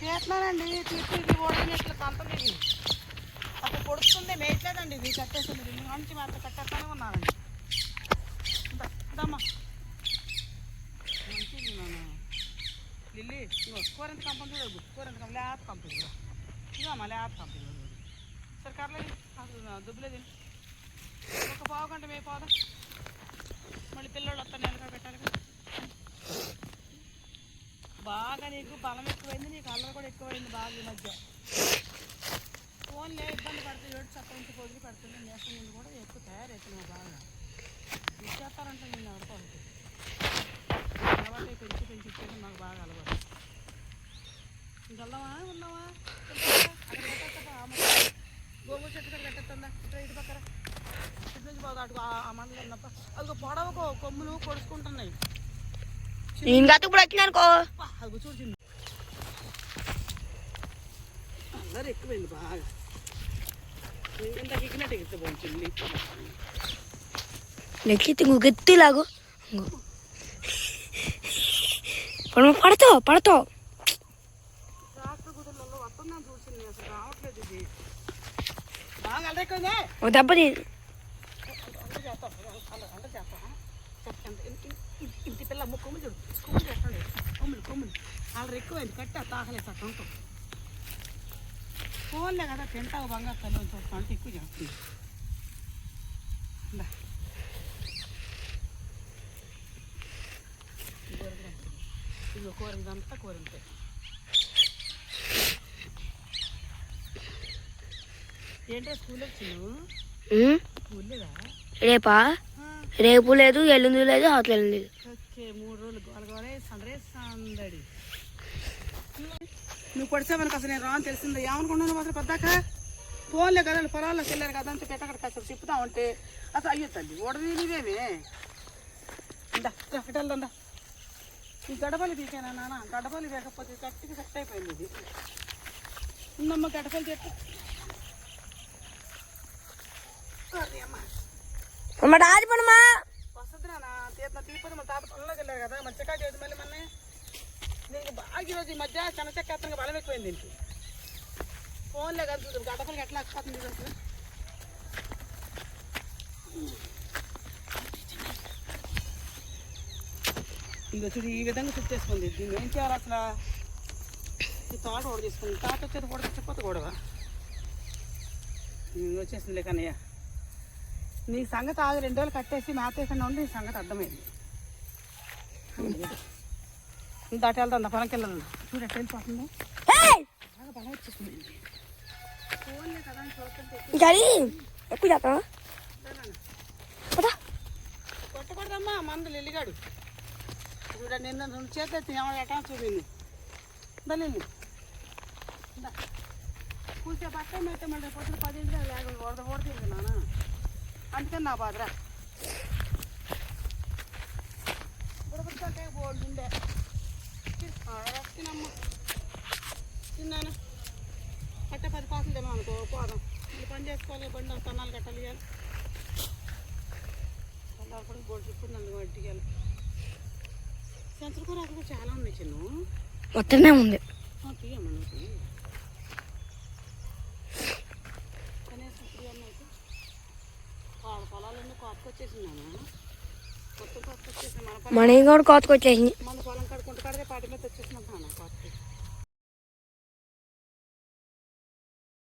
చేస్తున్నానండి తీసి ఇది ఓడినట్లు కంపం ఇది. అప్పుడు పొడుస్తుంది మేయట్లేదండి ఇది కట్టేసింది దీని నుంచి మాత్రం కట్టేస్తానే ఉన్నానండి దమ్మా మంచిది నేను లిల్లీ ఇగో కూరంత కంపం చూడదు కూరంత కంపం లేత కంపం చూడ ఇదో లేత కంపం చూడదు సరే కర్లేదు అసలు దుబ్బలేదు ఒక పావు గంట మే పోదాం. మళ్ళీ పిల్లలు వస్తాను బాగా నీకు బలం ఎక్కువైంది నీకు అల్లరి కూడా ఎక్కువైంది బాగా ఈ మధ్య. ఫోన్లే ఇబ్బంది పడుతుంది ఏడు చక్క నుంచి పొదిలి పడుతుంది నేసం కూడా ఎక్కువ తయారవుతున్నావు బాగా. ఇచ్చేస్తారంటే నేను ఎవరికో అలవాటు పెంచి పెంచి ఇచ్చేది మాకు బాగా అలవాటు. ఇంకెళ్దామా ఉన్నావా? అక్కడ పెట్టేస్తా గోగు చెట్టు దగ్గర పెట్టేస్తుందా? ఇట్లా ఇటు పక్కన. ఇటు నుంచి బాగా అటు ఆ- మండలి ఉన్నప్ప అదిగో పొడవకు కొమ్ములు పొడుచుకుంటున్నాయి ఇంకా ఇప్పుడు వచ్చినానుకో అబ్బా, అదిగో నెక్కి ఇంకో లాగు పడమ పడతావు పడతావు ట్రాక్టర్ గుడ్డలలో వస్తుందని చూసింది అసలు రావట్లేదు ఇది బాగా అల్లరి ఎక్కువైందే ఒక దెబ్బ తీ అంత చేస్తాం అంత చేస్తాం ఇంటి పిల్ల అమ్మ కొమ్ములు చూడు కొమ్ములు పెట్టండి కొమ్ములు అల్లరి ఎక్కువైంది కట్టి తాకలేదు అట్లా ఉంటాం ఫోన్లే కదా తింటావు బంగారు తల్లి చూస్తాం అంటే ఎక్కువ చేస్తుంది. ఇందా. ఇదిగో కూర ఇదంతా కూర ఉంటాయి. ఏంటో స్కూల్ వచ్చినావు స్కూల్ లేదా రేపా? రేపు లేదు ఎల్లుండి లేదు అవతల లేదు. ఓకే మూడు రోజులు గోలగోలే సందడి. నువ్వు కొడిసావని అసలు నేను రాని తెలిసింది. ఏమనుకున్నాను అసలు పెద్దాక? ఫోన్లే కదా పొలాల్లోకి వెళ్ళారు కదా అని చెప్పి ఎక్కడ అసలు చెప్తా ఉంటే. అసలు అయ్యో తల్లి ఓడది నీవేమే ఇందా ఈ గడపలు తీసానా నాన్న? గడపలు లేకపోతే గట్టికి సెట్ అయిపోయింది ఇది. ఉందమ్మ గడపలు చెట్టు అరే అమ్మ అమ్మ రాజు పడమా వసతిరా నా తీర్థ తీపది మన తాత పనులకు వెళ్ళారు కదా మన చెక్కా చేయదు మళ్ళీ మొన్న దీనికి రోజు ఈ మధ్య చెనచెక్కేత్తంగా బలం ఎక్కువైంది దీనికి. ఫోన్లే కదా చూద్దాం గడపలకి ఎట్లా అక్కపోతుంది అసలు. ఇక చూడు ఈ విధంగా చుట్టేసుకుంది దీన్ని ఏం చేయాలి అసలు? ఈ తాట కూడా తీసుకుంది తాత వచ్చేది కూడా తెచ్చిపోతే గొడవ వచ్చేసింది వచ్చేసిందిలే కన్నయ్య. నీ సంగతి ఆగి రెండు రోజులు కట్టేసి మాతేసండి ఉండి నీ సంగతి అర్థమైంది. దాటి వెళ్దాం పొలంకి వెళ్దాం చూడు ఎట్లా వెళ్ళిపోతుందో. బాగా వచ్చేసింది. గడి ఎక్కువ చేస్తావా కొట్టకూడదమ్మా మందు లిల్లిగాడు ఇప్పుడు నిన్న రెండు చేతులు ఎటా చూపింది. దా లిల్లి దా కూసే పట్ట మెట్ట మళ్ళీ పొద్దున పదింటికి లేకుండా ఓడద ఓడతీరు నాన్న. అందుకని నా బాధరా. తినమ్మ. తిన్నాను? పట్ట పది పాసలు తిన్నాం అనుకో పోదాం. మళ్ళీ పని చేసుకోవాలి బండి తన్నాలు కట్టాలి ఇవ్వాలి అలా కూడా బోల్డ్ ఇప్పుడు నన్ను వడ్డీయాలి సంచులు కూడా అక్కడ చాలా ఉన్నాయి చిన్న. మొత్తమే ఉంది. తీయమ్మ నువ్వు. కనీసం అయితే పొలాలన్నీ కోతకొచ్చేసిందానా మొత్తం కోతకొచ్చేసి మన పొలం మన కూడా కోతకొచ్చేసింది.